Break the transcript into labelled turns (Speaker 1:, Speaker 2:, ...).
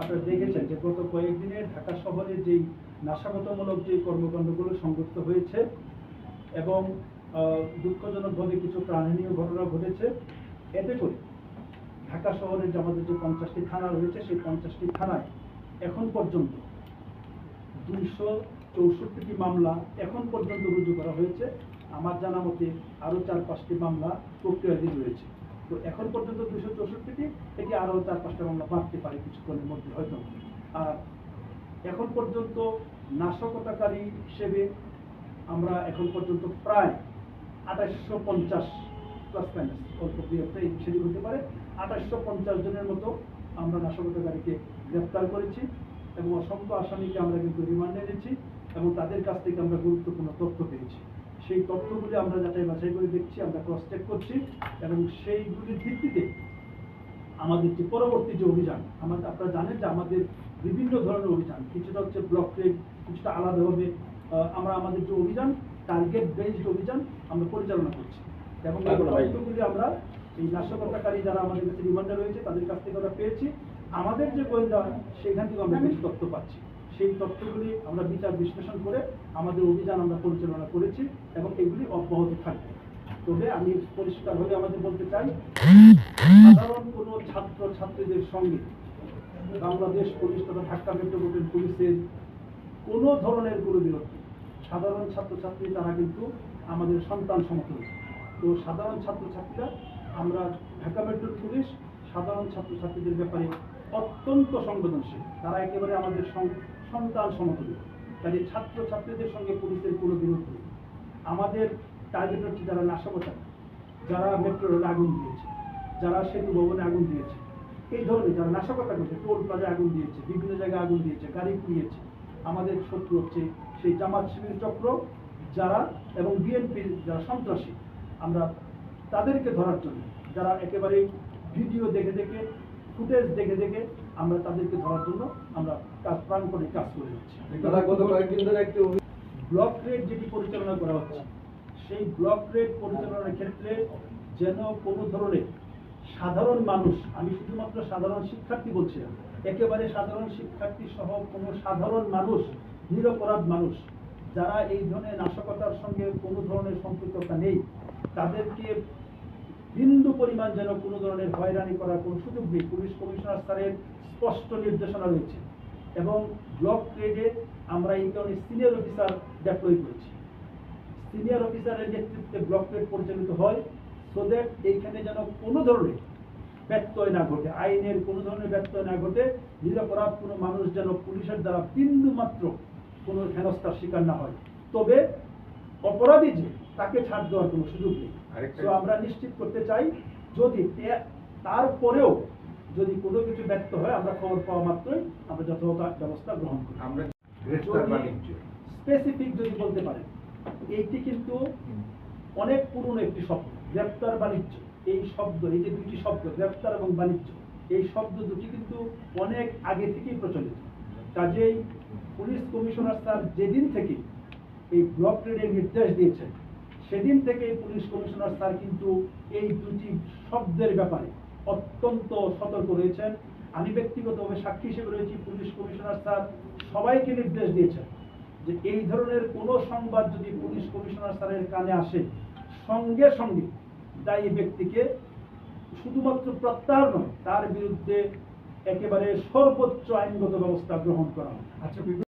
Speaker 1: আপনারা দেখেছেন যে গত কয়েকদিনে ঢাকা শহরে যেই নাশকতামূলক যে কর্মকাণ্ডগুলো সংঘটিত হয়েছে এবং দুঃখজনকভাবে কিছু প্রাণহানীয় ঘটনা ঘটেছে, এতে করে ঢাকা শহরের যে আমাদের যে পঞ্চাশটি থানা রয়েছে, সেই পঞ্চাশটি থানায় এখন পর্যন্ত দুইশো চৌষট্টিটি মামলা এখন পর্যন্ত রুজু করা হয়েছে। আমার জানা মতে আরও চার পাঁচটি মামলা প্রক্রিয়াধীন রয়েছে। তো এখন পর্যন্ত দুইশো চৌষট্টিটি থেকে আরও চার পাঁচটা মামলা বাড়তে পারে কিছুক্ষণের মধ্যে হয়তো। আর এখন পর্যন্ত নাশকতাকারী হিসেবে আমরা এখন পর্যন্ত প্রায় আঠাশশো পঞ্চাশ প্লাস মাইনাস অল্প দুই সেদিক হতে পারে। আঠাশশো পঞ্চাশ জনের মতো আমরা নাশকতাকারীকে গ্রেপ্তার করেছি এবং অসংখ্য আসামিকে আমরা কিন্তু রিমান্ডে এনেছি এবং তাদের কাছ থেকে আমরা গুরুত্বপূর্ণ তথ্য পেয়েছি। সেই তথ্যগুলি আমরা যাচাই বাছাই করে দেখছি আমরা ক্রস চেক করছি এবং সেইগুলির ভিত্তিতে আমাদের যে পরবর্তী যে অভিযান আমাদের আপনারা জানেন যে আমাদের বিভিন্ন ধরনের অভিযান কিছুটা হচ্ছে ব্লক ট্রেড কিছুটা আলাদাভাবে আমরা আমাদের যে অভিযান টার্গেট বেসড অভিযান আমরা পরিচালনা করছি। এবং তথ্যগুলি আমরা এই নাশকতাকারী যারা আমাদের কাছে রিমান্ডে রয়েছে তাদের কাছ থেকে আমরা পেয়েছি। আমাদের যে গোয়েন্দা সেখান থেকে আমরা কিছু তথ্য পাচ্ছি। সেই তথ্যগুলি আমরা বিচার বিশ্লেষণ করে আমাদের অভিযান আমরা পরিচালনা করেছি এবং এগুলি অব্যাহত থাকবে তবে আমি পরিষ্কারভাবে আমাদের বলতে চাই, সাধারণ কোনো ছাত্র ছাত্রীদের সঙ্গে বাংলাদেশ পুলিশ তথা ঢাকা মেট্রোপলিটন পুলিশের কোনো ধরনের কোনো বিরোধ। সাধারণ ছাত্রছাত্রী তারা কিন্তু আমাদের সন্তান সমতুল্য তো সাধারণ ছাত্রছাত্রীরা, আমরা ঢাকা মেট্রো পুলিশ, সাধারণ ছাত্রছাত্রীদের ব্যাপারে অত্যন্ত সংবেদনশীল। তারা একেবারে আমাদের সন্তান সমতুল্য। কাজে ছাত্রছাত্রীদের সঙ্গে পুলিশের কোনো বিরোধ নেই। আমাদের টার্গেট হচ্ছে যারা নাশকতা যারা মেট্রো রেলে আগুন দিয়েছে, যারা সেতু ভবনে আগুন দিয়েছে। এই ধরনের যারা নাশকতা করছে টোল প্লাজা আগুন দিয়েছে, বিভিন্ন জায়গায় আগুন দিয়েছে, গাড়ি পুড়িয়েছে, আমাদের শত্রু হচ্ছে সেই জামাত শিবির চক্র, যারা এবং বিএনপির যারা সন্ত্রাসী। আমরা তাদেরকে ধরার জন্য, যারা একেবারে ভিডিও দেখে দেখে ফুটেজ দেখে দেখে আমরা তাদেরকে ধরার জন্য আমরা কাজ প্রাণ করে কাজ করে যাচ্ছি। ব্লক রেট যেটি পরিচালনা করা হচ্ছে সেই ব্লক রেট পরিচালনার ক্ষেত্রে যেন কোনো ধরনের সাধারণ মানুষ আমি শুধুমাত্র সাধারণ শিক্ষার্থী বলছি না একেবারে সাধারণ শিক্ষার্থী সহ কোনো সাধারণ মানুষ নিরপরাধ মানুষ যারা এই ধরনের নাশকতার সঙ্গে কোনো ধরনের সম্পৃক্ততা নেই তাদেরকে বিন্দু পরিমাণ যেন কোনো ধরনের হয়রানি করার কোনো সুযোগ নেই। পুলিশ কমিশনার স্যারের স্পষ্ট নির্দেশনা রয়েছে এবং ব্লক গ্রেডে আমরা এই কারণে সিনিয়র অফিসার ডেপ্লয় করেছি। সিনিয়র অফিসারের নেতৃত্বে ব্লক গ্রেড পরিচালিত হয় সো দ্যাট এইখানে যেন কোনো ধরনের ব্যত্যয় না ঘটে, আইনের কোনো ধরনের ব্যত্যয় না ঘটে, নিরপরাধ কোনো মানুষ যেন পুলিশের দ্বারা বিন্দু মাত্র কোনো হেনস্থার শিকার না হয়। তবে অপরাধী যে, তাকে ছাড় দেওয়ার কোনো সুযোগ নেই। তো আমরা নিশ্চিত করতে চাই যদি তারপরেও যদি কোনো কিছু ব্যর্থ হয় আমরা খবর পাওয়া মাত্রই আমরা যথাযথ ব্যবস্থা গ্রহণ করি।
Speaker 2: আমরা
Speaker 1: স্পেসিফিক যদি বলতে পারেন এইটি কিন্তু অনেক পুরনো একটি শব্দ গ্রেপ্তার বাণিজ্য। এই শব্দ এই যে দুটি শব্দ গ্রেপ্তার এবং বাণিজ্য এই শব্দ দুটি কিন্তু অনেক আগে থেকেই প্রচলিত। কাজেই পুলিশ কমিশনার স্যার যেদিন থেকে এই ব্লক রেডের নির্দেশ দিয়েছেন সেদিন থেকে পুলিশ কমিশনার স্যার কিন্তু এই দুটি শব্দের ব্যাপারে অত্যন্ত সতর্ক রয়েছেন। আমি ব্যক্তিগতভাবে সাক্ষী হিসেবে রয়েছি, পুলিশ কমিশনার স্যার সবাইকে নির্দেশ দিয়েছেন যে এই ধরনের কোনো সংবাদ যদি পুলিশ কমিশনার স্যারের কানে আসে, সঙ্গে সঙ্গে দায়ী ব্যক্তিকে শুধুমাত্র প্রত্যাহার নয়, তার বিরুদ্ধে একেবারে সর্বোচ্চ আইনগত ব্যবস্থা গ্রহণ করা হয়
Speaker 2: আচ্ছা